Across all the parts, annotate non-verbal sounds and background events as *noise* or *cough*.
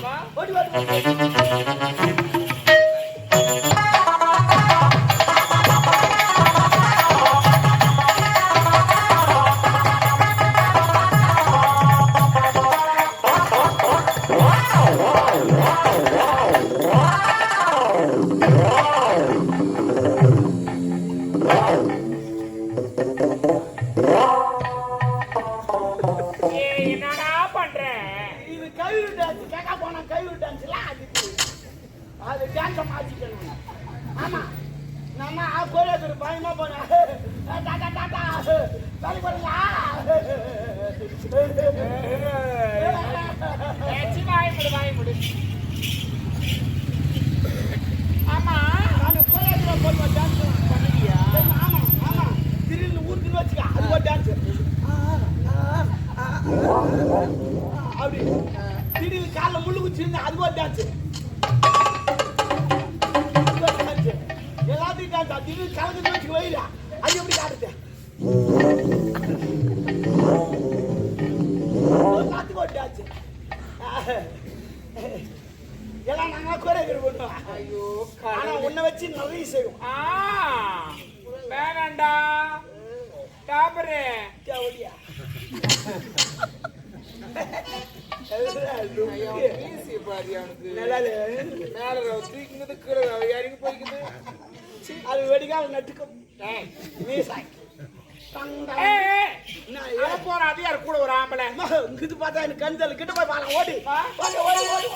அண்ணன் போயிட்டா வா. ஏச்சி வாய் முடு போய்க்குது அது வெடிகால நட்டுக்கும். போற அது யார் கூட ஒரு ஆம்பளை? இது பார்த்தா எனக்கு கிட்ட போய் பாருங்க ஓடி. ஓடி ஓடி ஓடி.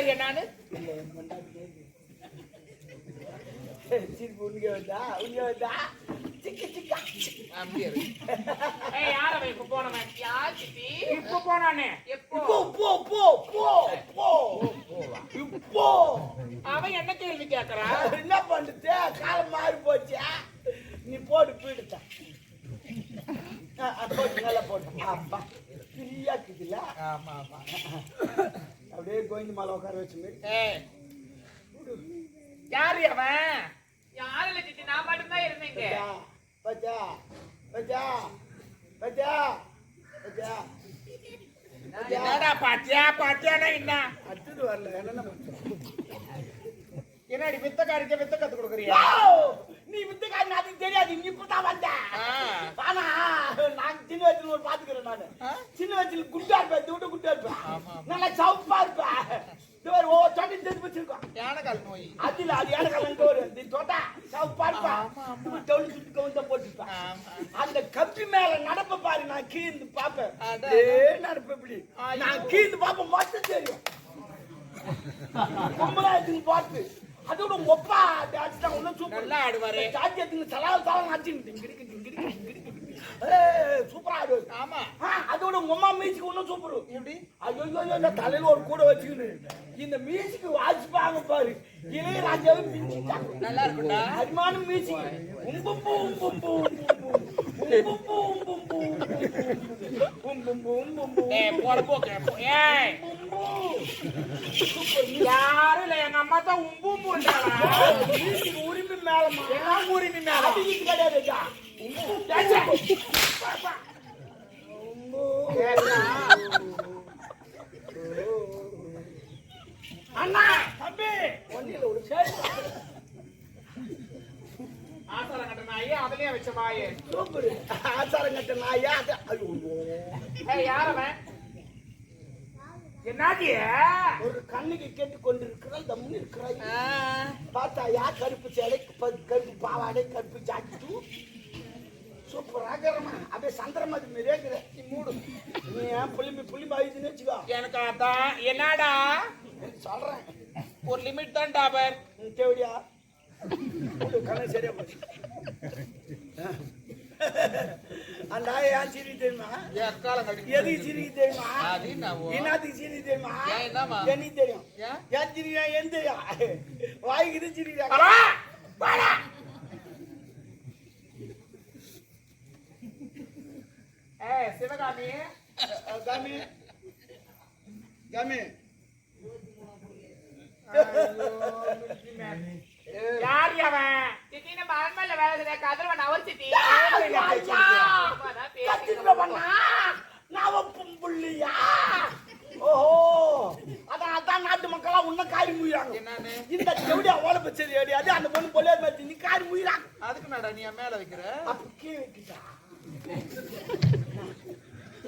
பைத்தியக்காரி என்னான்னு சிரிப்பு? சிக்கு சிக்கா. அப்படியே. ஏய் யார வை இப்ப போனவன் யார் சித்தி இப்ப போனானே எப்போ போ, போ, போ, போ. இப்போ. அவன் என்ன கேள்வி கேக்குறான் என்ன பண்ணுது காலம் மாறி போச்சு நீ போடு பீடுத்த போட்டு நல்லா போட்டு அப்பா ஃப்ரீயா இருக்குதுல்ல ஆமா ஆமா அப்படியே கோவிந்த மாலை உட்கார வச்சு ஏய் யாரு அவன்? யாரு இல்ல சித்தி? நான் மட்டும் தான் இருந்தேங்க பச்சா பச்சா பச்சா பச்சா என்னடா பாத்தியா பாத்தியானா என்ன? அடுத்தது வரல என்னென்ன என்னடி வித்த காரிக்க வித்த கத்து கொடுக்குறியா? நீ வித்துக்காரன் அதுக்கு தெரியாது. நீ இப்பதான் வந்த. ஆனா நான் சின்ன வயசுல ஒரு பாத்துக்கிறேன் நானு? சின்ன வயசுல குட்டா இருப்பேன் தூட்டு குட்டா இருப்பேன். நல்லா சவுப்பா இருப்பேன் இது ஒரு ஓ தொட்டி தெரிஞ்சு வச்சிருக்கோம். யானைக்கால் நோய். அது இல்ல அது எனக்கு கலந்து ஒரு தொட்டா சவுப்பா இருப்பேன் டவுன் சுட்டு கவுந்த போட்டுருப்பேன். அந்த கப்பி மேல நடப்ப பாரு நான் கீழ்ந்து பாப்பேன் ஏ நடப்ப இப்படி. நான் கீழ்ந்து பாப்ப மட்டும் தெரியும். கும்பலா பார்த்து அதோட ஒப்பா தான் ஒன்னும் சூப்பர் நல்லா ஆடுவாரு சாட்சி எடுத்துன்னு தலால் தலால் ஆச்சு டிங்கிடிக்கு டிங்கிடிக்கு டிங்கிடிக்கு ஏய் சூப்பரா ஆடுவாரு ஆமா அதோட உங்க அம்மா மியூசிக் ஒன்றும் சூப்பர் எப்படி ஐயோ இந்த தலையில ஒரு கூட வச்சுக்கின்னு இந்த மியூசிக் வாசிப்பாங்க பாரு இளையராஜாவை மிஞ்சிட்டாங்க நல்லா இருக்கும்டா அருமான மியூசிக் யாரும் இல்ல எங்க அம்மா தான் உம்பு மூன்றாளா மியூசிக் உரிமை மேலமா எல்லாம் உரிமை மேல உம்பு அண்ணா தம்பி. ஒன்னில ஒரு சேரி ஆசாரம் கட்ட நாயே அதுலயே வச்ச சூப்பர் ஆச்சாரம் கட்ட நாயா அது ஐயோ. ஏய் யார் அவன் என்ன என்னாடிய ஒரு கண்ணுக்கு கேட்டு கொண்டிருக்கிறாய் தம்னு இருக்கிறாய் பார்த்தாயா கருப்பு சேலை கருப்பு பாவாடை கருப்பு ஜாக்கெட்டு? சூப்பரா இருக்கிறமா அப்படியே சந்திரமதி மாரியே நீ மூடு. நீ ஏன் புளிம்பி புளிம்பி ஆயிடுச்சுன்னு வச்சுக்கோ. எனக்கு அதான். என்னடா? சொல்றேன். ஒரு லிமிட் தான் டாபர் தேவடியா சரியா போச்சு. அந்த ஆயா ஏன் சிரிக்கு தெரியுமா எதுக்கு சிரிக்கு தெரியுமா? என்னத்துக்கு சிரிக்கு தெரியுமா? எனக்கு தெரியும்? ஏன்? சிரிக்கா ஏன் தெரியும்? வாய்க்கு சிரிக்கா சிவகாமி. காமி காமி யார் அவன்? சித்தி நம்ம அரண்மனையில வேலை செய்ய கதிரவன் அவர் சித்தி. நான் புள்ளியா ஓஹோ. அதான் அதான் நாட்டு மக்களா உன்ன காரி முயிறாங்க. என்னன்னு? இந்த செவடி அவ்வளவு பச்சது கிடையாது அந்த பொண்ணு பொல்லே மாதிரி நீ காரி முயிறாங்க அதுக்கு நடா நீ மேல வைக்கிற? அப்ப கீழே வைக்கிட்டா?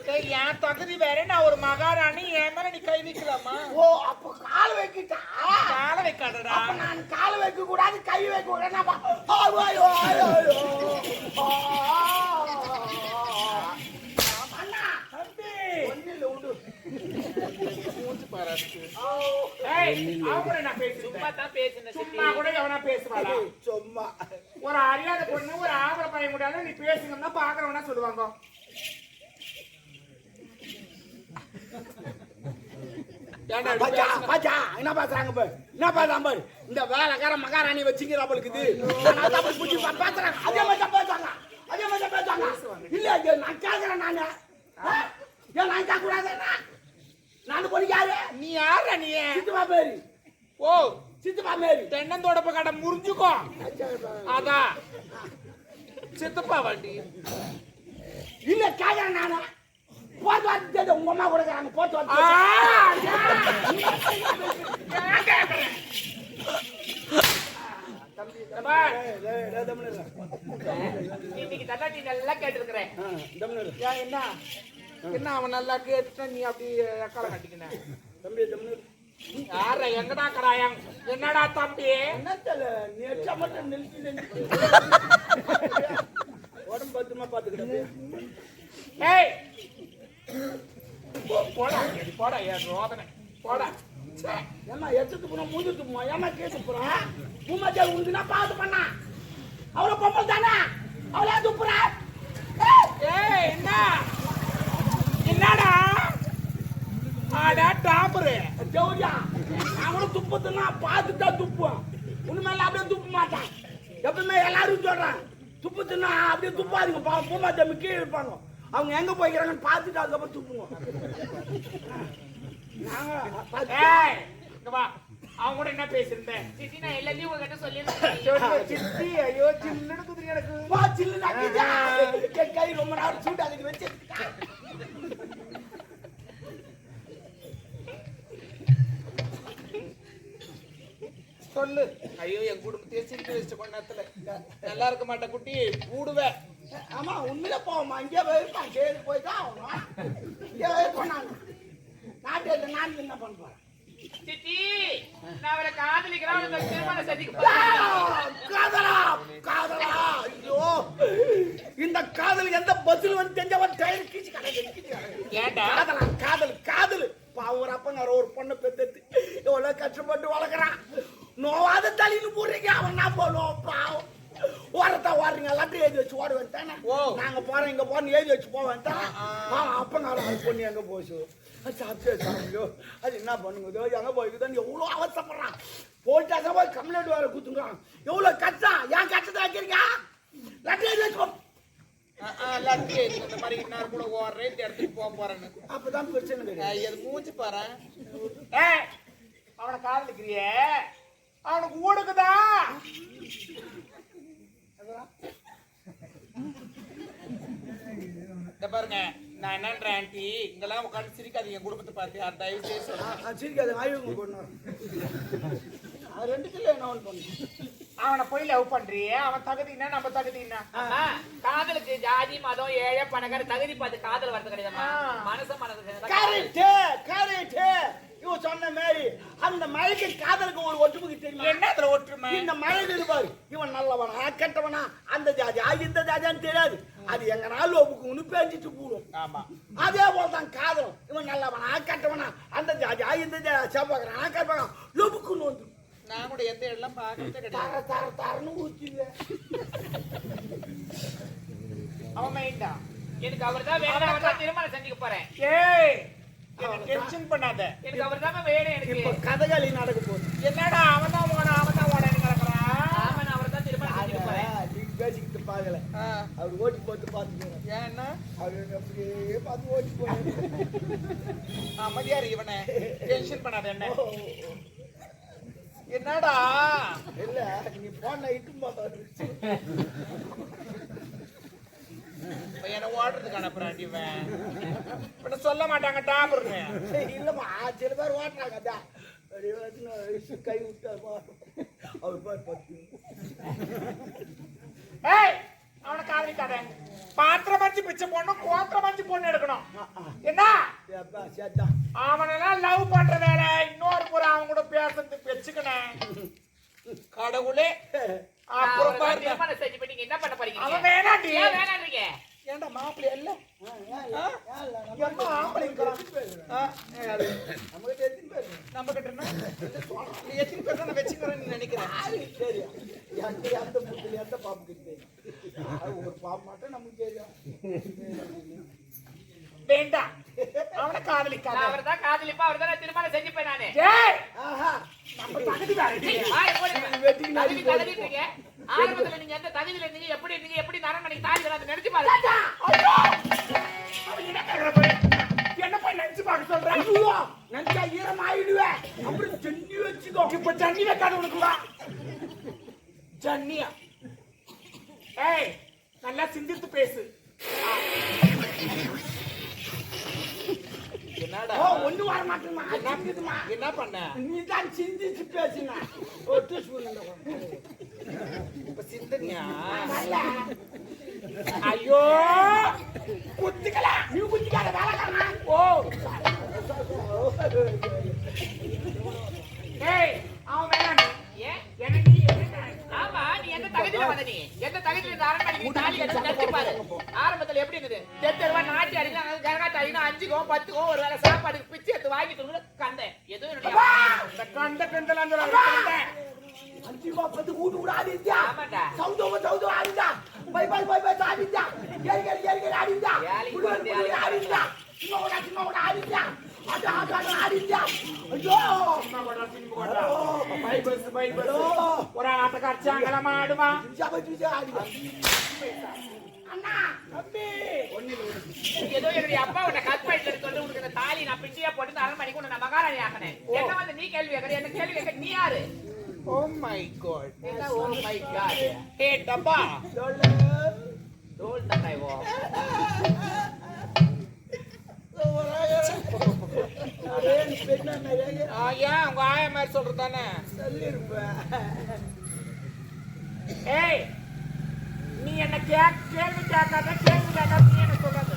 என் தகுதி வேற. நான் ஒரு மகாராணி? என் மேல நீ கை வைக்கலாமா? ஓ அப்ப கால் வைக்கிட்டா? கால வைக்காதடா. நான் கால் வைக்க கூடாது கை வைக்க கூடாது ஒரு அறியாத பொண்ணு ஒரு ஆம்பளை பையன் கூட நீ பேசுங்கன்னா பாக்குறவனா சொல்லுவாங்க ஏன்டா இப்படி பாச்சா, பேசுன? பாச்சா, என்ன பேசுறாங்க பாரு. என்ன பேசுறாங்க பாரு? இந்த வேலைக்கார மகாராணி வச்சுங்கிற அவளுக்கு அதனால தான் புடிச்சு பா- பேசுறாங்க அதே மாதிரி தான் பேசுறாங்க அதே மாதிரி தான் பேசுறாங்க இல்ல நான் கேக்குறேன் நானு? ஏன் நான் கேட்க கூடாது நான் பொண்ணு யாரு? நீ யாரா நீ? சித்துமா பேரு. ஓ சித்துமா மேரி தென்னந்தோடப்ப கடை முறிஞ்சுக்கோ. அதான். சித்தப்பா வண்டி. இல்ல கேக்குறேன் நானு. போட்டு வந்து தேடு, உங்க அம்மா கொடுக்குறாங்க போட்டு. இன்னைக்கு நீ நல்லா கேட்டிருக்கிறேன். என்ன? என்ன அவன் நல்லா கேட்டுட்டா நீ அப்படி எக்கால கட்டிக்கின? தம்பி தம்முனு இரு. யார எங்கடா கடாயம்? என்னடா தம்பி? என்ன தெரியல நீ எச்சா மட்டும் நிறுத்தி. உடம்பு பத்திரமா பாத்துக்கிட்டே ஏய் போடா போடா என் ரோதனை போடா. ஏமா எச்சத்து போனா மூஞ்சி துப்புமா ஏமா கேட்டு போறா பூமாச்சால் உண்டுனா பாத்து பண்ணா. அவளை பொம்பளை தானா? அவளே துப்புறா? ஏய் என்ன என்னடா ஆடா டாப்பரு. ஜவுரியா அவனும் துப்புதுன்னா தான் துப்புவான் உண்மையில அப்படியே துப்ப மாட்டான். எப்பவுமே எல்லாரும் சொல்றான் துப்புதுன்னா அப்படியே துப்பாதீங்க. பா பூமாச்சாமி கீழே இருப்பாங்க. அவங்க எங்க போய்க்கிறாங்கன்னு பார்த்துட்டு அதுக்கப்புறம் துப்புவோம் நாங்க அவன் கூட என்ன பேசிருந்தேன் சித்தி நான் எல்லாத்தையும் உங்ககிட்ட சொல்லிருந்தேன் சித்தி ஐயோ சில்லுன்னு குதிரை எனக்கு. வா, ஆக்கிட்டா. என் கை ரொம்ப நேரம் சூடு அதுக்கு வச்சு சொல்லு. ஐயோ என் குடும்பத்தையே சிரிக்க வச்சு கொஞ்ச நேரத்துல. நல்லா இருக்க மாட்டேன் குட்டி. கூடுவேன் ஆமா உண்மையில போவோமா இங்கே போயிருப்பான் சரி போய் தான் ஆகணும். இங்கே போனாங்க நாட்டில் நான் என்ன பண்ண போறேன் சித்தி நான் அவரை காதலிக்கிறேன். சதிக்க ஆ, காதலா காதலா. ஐயோ. இந்த காதல் எந்த பதில் வந்து தெரிஞ்சவன் டயர் கீச்சு கடை ஏன்டா காதலா காதல் காதல். பாவம் ஒரு அப்பங்கார ஒரு பொண்ணை பெத்தெடுத்து எவ்வளவு கஷ்டப்பட்டு வளர்க்குறான். நோவாத தள்ளின்னு போடுறீங்க. அவன் என்ன பண்ணுவோம் பாவம். ஓரத்தா ஓடுறீங்க எல்லாத்தையும் எழுதி வச்சு ஓட வேண்டானே. நாங்க போறோம் இங்க போறோம் எழுதி வச்சு போக வேண்டாம் பாவம் அப்பங்கார அது பொண்ணு எங்க போச்சு? அது சாப்பிட்டே சாப்பிடுயோ அது என்ன பண்ணுங்க? எங்க போய்க்குதான் எவ்வளோ அவசரப்படுறான். போயிட்டாங்க போய் கம்ப்ளைண்ட் வேற குத்துங்கிறான் எவ்வளவு கஷ்டம் ஏன் கஷ்டத்தை வைக்கிறீங்க? லட்டி எழுதி வச்சு லத்தி இந்த மாதிரி நான் கூட ஓடுறேன் இந்த இடத்துக்கு போக போறேன்னு. அப்பதான் பிரச்சனை கிடையாது அது மூச்சு பாரு. அவனை காதலிக்கிறியே? அவனுக்கு ஊடுக்குதா? இந்த பாருங்க நான் என்னன்றேன் ஆண்டி இங்கெல்லாம் உட்காந்து சிரிக்காதீங்க என் குடும்பத்தை பார்த்து அது தயவு செய்து சொல்லுங்க. ஆ, சிரிக்காத கொண்டு வரேன் அது ரெண்டு கிலோ என்ன ஒன்று பண்ணு? அவனை போய் லவ் பண்றியே அவன் தகுதி என்ன நம்ம தகுதி என்ன? அம்மா, காதலுக்கு ஜாதி மதம் ஏழை பணக்கார தகுதி பார்த்து காதல் வரது கிடையாதும்மா. ஆ. மனசு மனசு கரெக்ட் கரெக்ட் இவன் சொன்ன மாதிரி அந்த மழைக்கு காதலுக்கு ஒரு ஒற்றுமைக்கு தெரியுமா? என்ன அதுல ஒற்றுமை? இந்த மழை இருப்பாரு. இவன் நல்லவனா கெட்டவனா? அந்த ஜாதி ஆ, இந்த ஜாதியான்னு தெரியாது. அது எங்க நாள் ஒப்புக்குன்னு பேஞ்சிட்டு போடும். ஆமா. அதே போல தான் காதலும். இவன் நல்லவனா கெட்டவனா? அந்த ஜாதி ஆ, இந்த ஜாதி செவ்வாய்க்கிறானா கெட்டவனா லொபுக்குன்னு வந்து நான் கூட எந்த இடம் பார்க்கறதே கிடையாது. தர தர தரன்னு ஊற்றிங்க அவன் மைண்டா எனக்கு அவர் தான் வேணும் திருமணம் செஞ்சுக்க போறேன். ஏய் டென்ஷன் பண்ணாத. எனக்கு அவர் தான் வேணும் இப்ப எனக்கு கதகளி நடக்க போகுது. என்னடா அவன் தான் ஓன அவன் தான் ஆமா நான் அவர் தான் அத நீங்க பேசிக்கிட்டு பாக்கல. அவர் ஓட்டி போட்டு பாத்துக்கிறேன் ஏன்னா? அவர் அப்படியே பார்த்து ஓட்டி போய் அமைதியாரு இவனை. டென்ஷன் பண்ணாத என்ன. என்னடா? இல்ல நீ போன இட்டு போட்டாரு இப்ப என்ன ஓடுறதுக்கு அனுப்புறான் இவன். இப்ப சொல்ல மாட்டாங்க டாபர்னு இல்லம்மா சில பேர் ஓட்டுறாங்க அதான். அப்படியே வந்து நான் கை விட்டார் பா. அவர் பாரு பத்து. ஏய் அவனை காதலிக்காத. பாத்திரம் மஞ்சு பிச்சை போடணும் கோத்திரம் மஞ்சு பொண்ணு எடுக்கணும். என்ன? அவனெல்லாம் லவ் பண்ற வேலை. இன்னொரு முறை அவன் கூட பேசுறதுக்கு வச்சுக்கினேன் கடவுளே. *laughs* அப்புறம் என்ன பண்ண போறீங்க? அவன் வேணாண்டி வேணான்றீங்க ஏன்டா மாப்பிள்ளை இல்ல ஆ? எம்மா ஆம்பளைங்கிறான். ஆ, ஏய், அது நமக்கு எத்தனை பேர் நம்ம கிட்ட என்ன? நீ எத்தனை பேர் தான் வச்சுக்கிறேன்னு நினைக்கிறேன் சரி எந்த எந்த முட்டில் எந்த பாம்பு கிட்ட ஒரு பாம்பு மட்டும் நமக்கு தெரியும் வேண்டாம் அவனை காதலிக்காத நான் அவர் தான் காதலிப்பா அவர் தான் திருமணம் செஞ்சுப்பேன் நானு ஏய் ஆஹா நம்ம தகுதி வேற இல்லையா? ஆய், போடுங்க. வெட்டிக்கு நாடி தகுதி தகுதின்னு இருக்கீங்க. ஆரம்பத்துல நீங்க இருந்தீங்க எப்படி இருந்தீங்க எப்படி இந்த அரண்மனைக்கு தாலி வராது நினைச்சு பாருங்க. என்ன போய்? நினைச்சு பார்க்க சொல்றேன் நினைச்சா ஈரம் ஆயிடுவேன் அப்புறம் சென்னி வச்சுக்கோ. இப்ப ஜன்னி வைக்காத உனக்கு வா. ஜன்னியா? ஏய், நல்லா சிந்தித்து பேசு. என்னடா? ஓ ஒண்ணு வர மாட்டேமா சிந்திதுமா என்ன பண்ண? நீ தான் சிந்திச்சு பேசினா. ஒட்டு சூழ்நிலை இப்ப சிந்தனியா? வரல. ஐயோ! குத்திக்கல. நீ குத்திக்காத வேலைக்காரனா? ஓ! ஏய் தகுதியில வந்த நீ எந்த தகுதியில இந்த அரண்மனைக்கு நீ தாலி கட்டி நினைச்சு பாரு ஆரம்பத்துல எப்படி இருந்தது? தெத்து ரூபா நாட்டி அடிக்கலாம் கரகாட்ட அடிக்கலாம் அஞ்சுக்கோ பத்துக்கோ ஒரு வேளை சாப்பாடுக்கு பிச்சை எடுத்து வாங்கிட்டு கூட கண்டேன். எதுவும் கண்ட கண்டல அந்த அஞ்சு பத்து கூட்டு கூட ஆடிச்சா. சவுதோ சவுதோ ஆடிச்சா பை பை பை பை ஆடிச்சா ஏறி ஏறி ஏறி ஏறி ஆடிச்சா ஆடிச்சா சின்ன கூட சின்ன கூட ஆடிச்சா ஒரு அண்ணா தம்பி ஏதோ என்னுடைய அப்பா உன்னை கற்பழிட்டு சொல்லி உனக்கு இந்த தாலி நான் பிச்சையா போட்டு இந்த அரண்மனைக்கு உன்னை மகாராணி ஆக்கினேன் என்ன வந்து நீ கேள்வி கேட்கற என்ன கேள்வி கேட்க நீ யாரு ஓ my god oh my god hey டப்பா சொல்லு ஓ அரே நீ பெண்ணா நிறைய ஆ, ஏன் உங்க ஆயா மாதிரி சொல்றது தானே? ஏய் நீ என்ன கேள்வி கேட்காத கேள்வி கேட்காத நீ என்ன சொல்றது.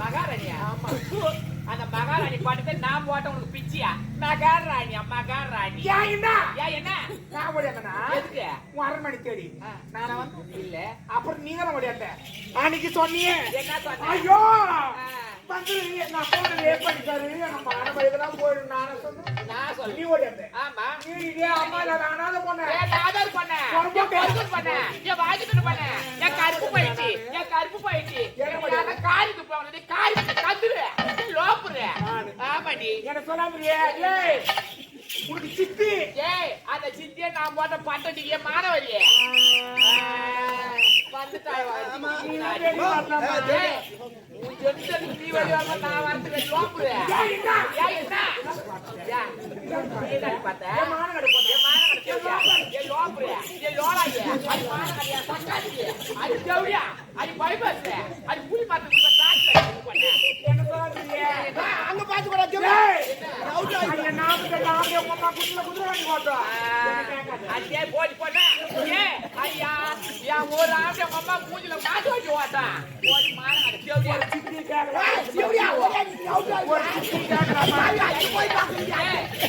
மகாராணியா? ஆமா. அந்த மகாராணி பாட்டு நான் போட்ட உனக்கு பிச்சியா? மகாராணியா மகாராணி. ஏன் என்ன? ஏன் என்ன? நான் ஓடியாங்கண்ணா எதுக்கு? உன் அரண்மனை தேடி. ஆ. நான் வந்து இல்ல. அப்புறம் நீ தானே ஓடியாண்ட அன்னைக்கு சொன்னியே. என்ன சொன்ன? ஐயோ! ஆ. நான் எங்க பண்ணிட்டாரு நம்ம தான் போயிடும் நானே சொல்லுவேன் நான் சொல்லி நீ ஆமா நீ இதே அம்மா இல்ல அனாத பொண்ணு ஏன் காதல் ஏன் ஏன் வாங்கிட்டு கருப்பு போயிடுச்சு கருப்பு போயிடுச்சு என்ன காரிக்கு போனது காரி கத்துரு லோப்புரு ஆமாடி என்ன சொல்லாமறியே ஏய் உனக்கு சித்தி ஏய் அந்த சித்திய நான் போட்ட பட்டடி ஏன் மாணவரியே போட்ட? அங்க பாத்து கூட ஏய், குதிரை குதிரை வாங்கி போட்டோம். என்ன கேட்காத. அடியே போடி போட்டா ஏ ஐயா என் ஒரு ஆம்பளை உங்க அம்மா மூஞ்சில மாட்டு வச்சு ஓட்டா போடி மாற அது கேவடியா சித்தி கேக்குறா. எப்படியா ஒரே out ஆ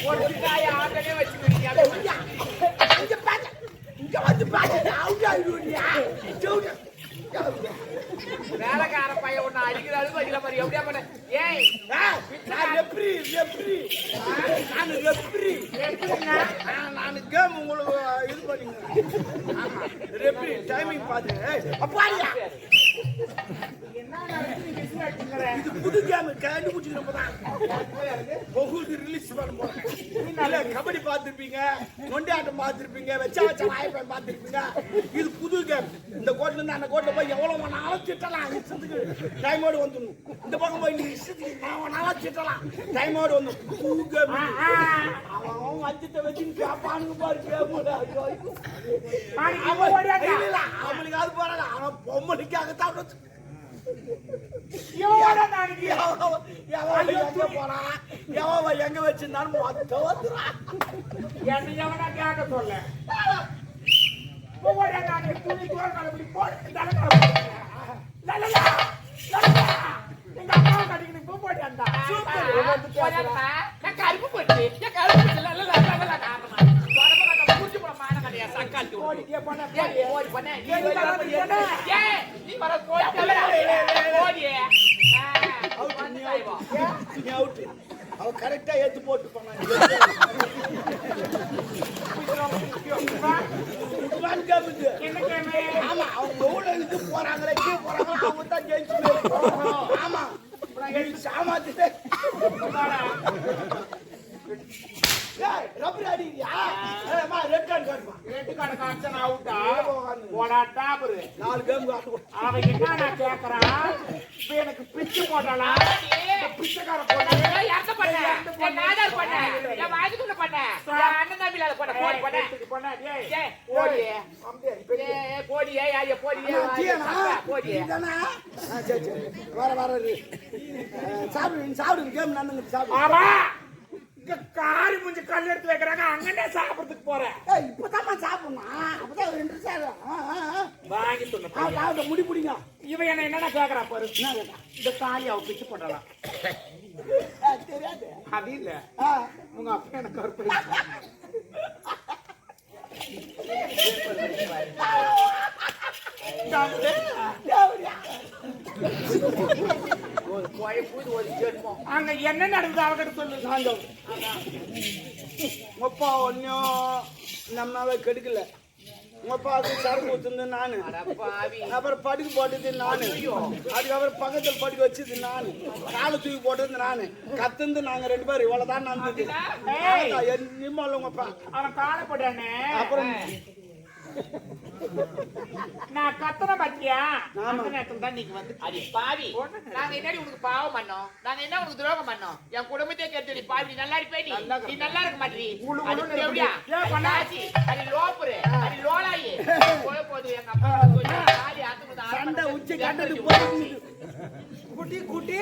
ஒரு சிக்காய ஆம்பளே வச்சுக்கிறீங்க? இங்க பாத்து, இங்க வந்து பாத்து, out ஆயிடுவியா? வேலைக்கார பையன் ஒண்ணு அடிக்கிற அளவுக்கு அடிக்கிற மாதிரி எப்படியா பண்ண ஏய் நான் ரெப்ரி, ரெப்ரி. நான் ரெப்ரி. நான் கேம் உங்களுக்கு இது. ஆமா, ரெப்ரி, டைமிங் பார்த்து. ஏய், அப்பாடியா. என்ன. இது புது கேம் கண்டுபிடிச்சிக்கிறப்பதான் உங்களுக்கு ரிலீஸ் பண்ண போறேன் கபடி பார்த்திருப்பீங்க நொண்டி ஆட்டம் பார்த்திருப்பீங்க வச்சா வச்ச வாய்ப்பேன் பார்த்திருப்பீங்க இது புது கேம் இந்த கோட்ல இருந்து அந்த கோட்ல போய் எவ்வளவு வேணாலும் திட்டலாம் இஷ்டத்துக்கு டைமோடு வந்துடணும் இந்த பக்கம் போய் நீ இஷ்டத்துக்கு நான் வேணாலும் திட்டலாம் டைமோடு வந்துடும் புது கேம் அவன் அவன் வஞ்சத்தை வச்சு கேப்பானுங்க பாரு கேம் அவன் ஓடியாண்டா. இல்ல, இல்ல, அவனுக்கு அது போறாங்க அவன் பொம்மனுக்காகத்தான் எங்க வச்சிருந்தாலும் மொத்தம் கேட்க சொல்ல. துணி இப்படி போட்டு எங்க கருப்பு போட்டு கருப்பு போட்டு ஓடி போனா போடி. ஓடி பண்ண நீ ஏய், வர நீ வர ஏய் நீ வர போடி ஓடி அவுட் நீ அவுட் நீ அவுட் அவ கரெக்டா ஏத்து போட்டு கேமு? ஆமா அவங்க எவ்வளவு இது போறாங்களே கீழே போறாங்களோ அவங்க தான் ஜெயிச்சு ஆமா இது கடை காமிச்சா அவுட்டா? போடா டாபரு. நாலு கேம் அவன் என்ன நான் கேக்குறான் இப்ப எனக்கு பிச்சு போட்டாளா? பிச்சைக்கார ஏய் யார்ட்ட பண்ண? என் நாதார் பண்ண? என் வாய்க்குள்ள பண்ண? என் அண்ணன் பண்ண. போடி பண்ண ஏய், பொண்ணா, போடி. போடி ஏய் ஐயா போடி போடி. வர, வர, சாப்பிடுங்க, சாப்பிடுங்க. கேம் நடந்துங்க, சாப்பிடுங்க. காரி முஞ்சி கல் எடுத்து வைக்கிறாங்க அங்கனே சாப்பிடறதுக்கு போறேன் ஏய், இப்பதாம்மா சாப்பிடணும். அப்பதான் ஆ, ஆ. வாங்கி சொன்ன முடி பிடிங்க. இவன் என்ன என்னடா கேக்குறா பாரு? இந்த தாலி அவ பிச்சு ஆ, தெரியாது. அது இல்ல உங்க அப்பா எனக்கு. ஒரு ஜென்மம் அங்க என்ன நடக்குது அவகிட்ட சொல்லு சாந்தம் உங்க அப்பா ஒன்னும் நம்மளால கெடுக்கல. உங்க அப்பாவுக்கு சரக்கு ஊத்துனது நானு. அப்புறம் படுக்க போட்டது நானு. அதுக்கப்புறம் பக்கத்துல படுக்க வச்சது நானு. காலை தூக்கி போட்டது நானு. கத்துந்து நாங்க ரெண்டு பேரும். இவ்வளவுதான் நடந்தது. நிம்மல உங்க அப்பா அவன் காலப்படானே அப்புறம் நான் கத்தன பத்தியா. அந்த நேரத்துல தான் நீங்க வந்து அடி பாவி. நாங்க என்னடி உனக்கு பாவம் பண்ணோம்? நாங்க என்ன உனக்கு துரோகம் பண்ணோம்? என் குடும்பத்தையே கேட்டு பாவி நீ நல்லா இருப்பே நீ. நல்லா இருக்க மாட்டீ உளு அது உளுன்னு எப்படியா இருக்குது. ஏன் பண்ண? பண்ணாச்சி அது லோப்புரு. அது லோலாயி. போய் போது எங்க அப்பா ஆடி ஆத்துமுது சண்டை உச்சி கண்டது குட்டி குட்டி. குட்டி.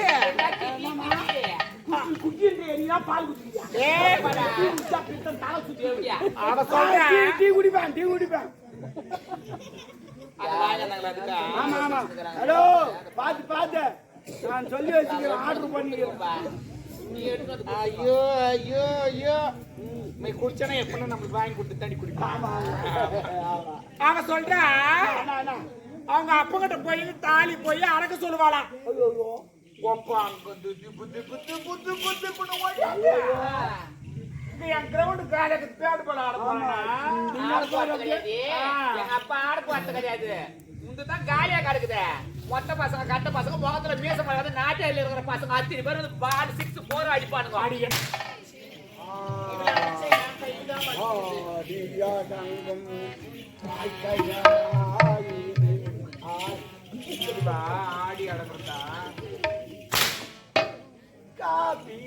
பால் குடிக்கிறியா? படா. தலை சுத்தி அவ டீ குடிப்பேன் டீ? ஆமா ஆமா ஹலோ பாத்து பாத்து நான் சொல்லி வச்சுக்கிறேன் ஆர்டர் பண்ணிக்கிறேன் ஐயோ ஐயோ ஐயோ. நீ குடிச்சனா நம்மளுக்கு வாங்கி கொடுத்து தண்ணி குடிப்பான் அவன் சொல்றா. அவங்க அப்பங்கிட்ட போய் தாலி போய் அடக்க சொல்லுவாளாம். ஒப்பா அங்க திப்பு திப்பு திப்பு திப்பு திப்புன்னு என் கிரவுண்டு காலைக்கு தேடு போல ஆட போறானா? அப்பா ஆடு போறது கிடையாது. முந்துதான் காலியா கிடக்குது. மொத்த பசங்க கட்ட பசங்க முகத்துல மீச பழகாத நாட்டில இருக்கிற பசங்க அத்தனை பேர் வந்து பால் சிக்ஸ் போர் அடிப்பானுங்க. அடி. என் ஆடியா தங்கம் ஆய்கையாய் ஆய். இப்படிவா ஆடி அடக்கிறதா? காபி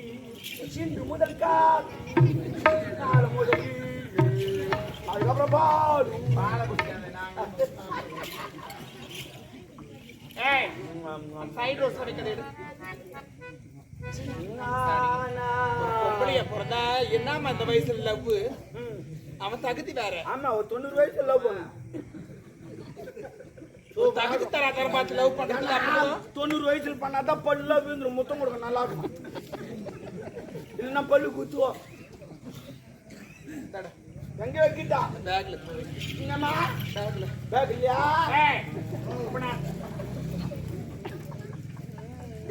சிந்து முதல் காபி நாலு முதல். அதுக்கப்புறம் பாடு பாலை குடிக்காத நாங்க ஏய் சைடு ரோஸ் பிறந்தா என்னமா இந்த வயசுல லவ். அவன் தகுதி வேற. ஆமா ஒரு தொண்ணூறு வயசுல லவ் பண்ண தகுதி தரா தர பார்த்து லவ் பண்றது அப்புறம்? தொண்ணூறு வயசுல பண்ணாதான் பல்லுல விழுந்துரும் முத்தம் கொடுக்க நல்லா இருக்கும். இல்லைன்னா பல்லு குத்துவோம். எங்க வைக்கிட்டா? பேக்ல என்னம்மா பேக்ல பேக் இல்லையா?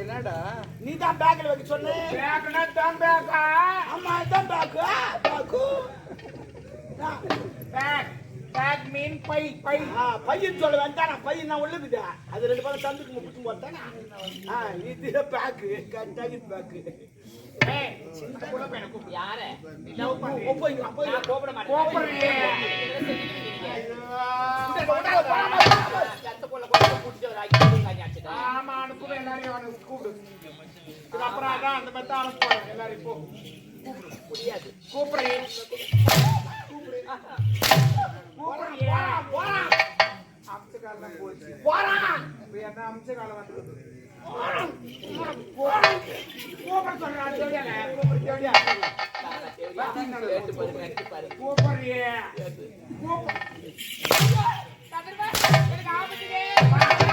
என்னடா? நீ தான் பேக்ல வைக்க சொன்ன. பேக்னா தான் பேக்கா ஆமா இதான் பேக்கு பேக்கு பேக் பேக் மீன் பை பை பையன் சொல்ல வேண்டாம் பையன் நான் உள்ளுக்குதா? அது ரெண்டு பேரும் தந்துக்கு முக்கிட்டு போட்டானா ஆ இது பேக்கு கட்டாகி பேக்கு. ஆமா அனுப்புவேன் எல்லாரையும் கூப்பிடு. அப்புறம் அதான் அந்த மாதிரி தான் அனுப்புவாங்க எல்லாரையும் போ. முடியாது. கூப்பிடுறேன் இப்ப கூப்பிடு கூப்பிடுறியே கூப்பிடு எனக்கு ஆபத்துதே